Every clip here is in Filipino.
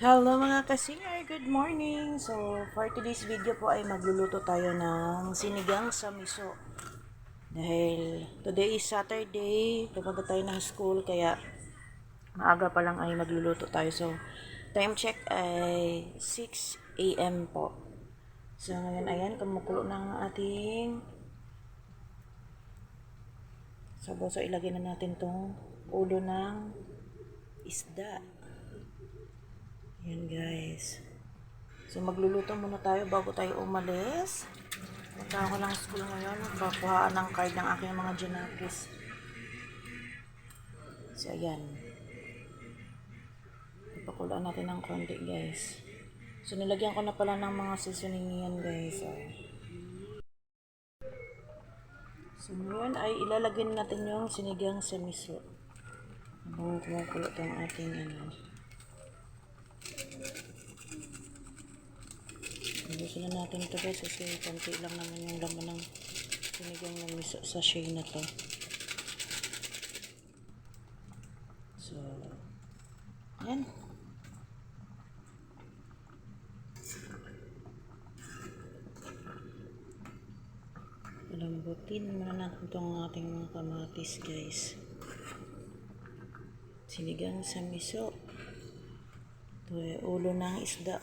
Hello mga kasinger, good morning! So, for today's video po ay magluluto tayo ng sinigang sa miso. Dahil today is Saturday, kapag tayo ng school, kaya maaga pa lang ay magluluto tayo. So, time check ay 6 a.m. po. So, ngayon ayan, kumukulo ng ating sabaw. So, ilagay na natin tong ulo ng isda. Yan guys. So magluluto muna tayo bago tayo umalis. Punta ako ng school ngayon. Magpakuhaan ng card ng aking mga Janakis. So ayan. Ipakulaan natin ng konti guys. So nilagyan ko na pala ng mga seasoning yan guys. Oh. So ngayon ay ilalagay natin yung sinigang sa miso. Habang kumukulo itong ating ano. Ayusin na natin ito guys kasi konti lang naman yung laman ng sinigang ng miso sachet na to. So, yan. Lambutin muna natin itong ating mga kamatis guys. Sinigang sa miso. Ito ulo ng isda.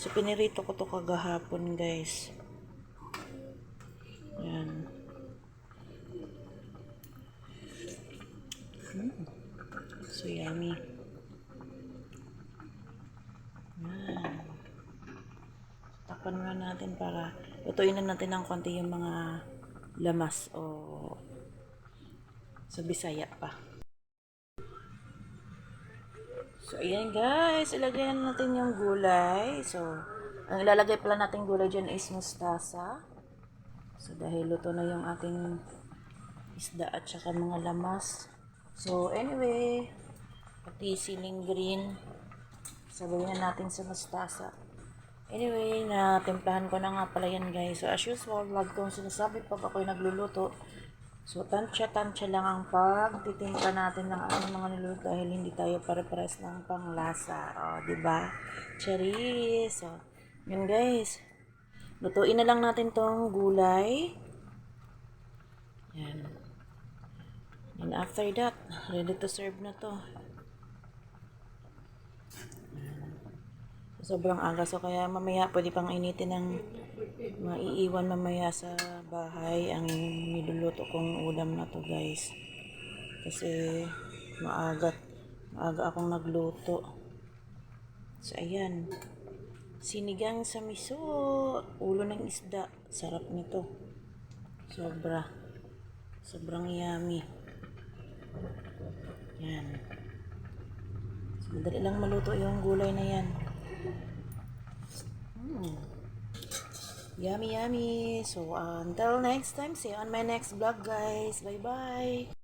So, pinirito ko to kagahapon, guys. Yan. Mm. So, yummy. Yan. Takpan muna natin para lutuin na natin ng konti yung mga lamas o sa Bisaya pa. So, ayan guys. Ilagay na natin yung gulay. So, ang ilalagay pala natin gulay dyan is mustasa. So, dahil luto na yung ating isda at saka mga lamas. So, anyway, pati siling green. Sabay na natin sa mustasa. Anyway, natimplahan ko na nga pala yan guys. So, as usual, vlog kong sinasabi pag ako'y nagluluto. So, tansya-tansya lang ang pagtitimpla natin ng ating mga niluluto dahil hindi tayo pare-pares ng panglasa. O, oh, ba? Charis. So, yun guys. Lutuin na lang natin tong gulay. Yan. And after that, ready to serve na to. Sobrang aga so kaya mamaya pwede pang initin ng maiiwan mamaya sa bahay ang niluluto kong ulam na to guys. Kasi maaga maaga akong nagluto. So ayan. Sinigang sa miso. Ulo ng isda. Sarap nito. Sobra. Sobrang yummy. Yan so, madali lang maluto yung gulay na yan Mm. Yummy, yummy. So, until next time, see you on my next vlog, guys. Bye-bye.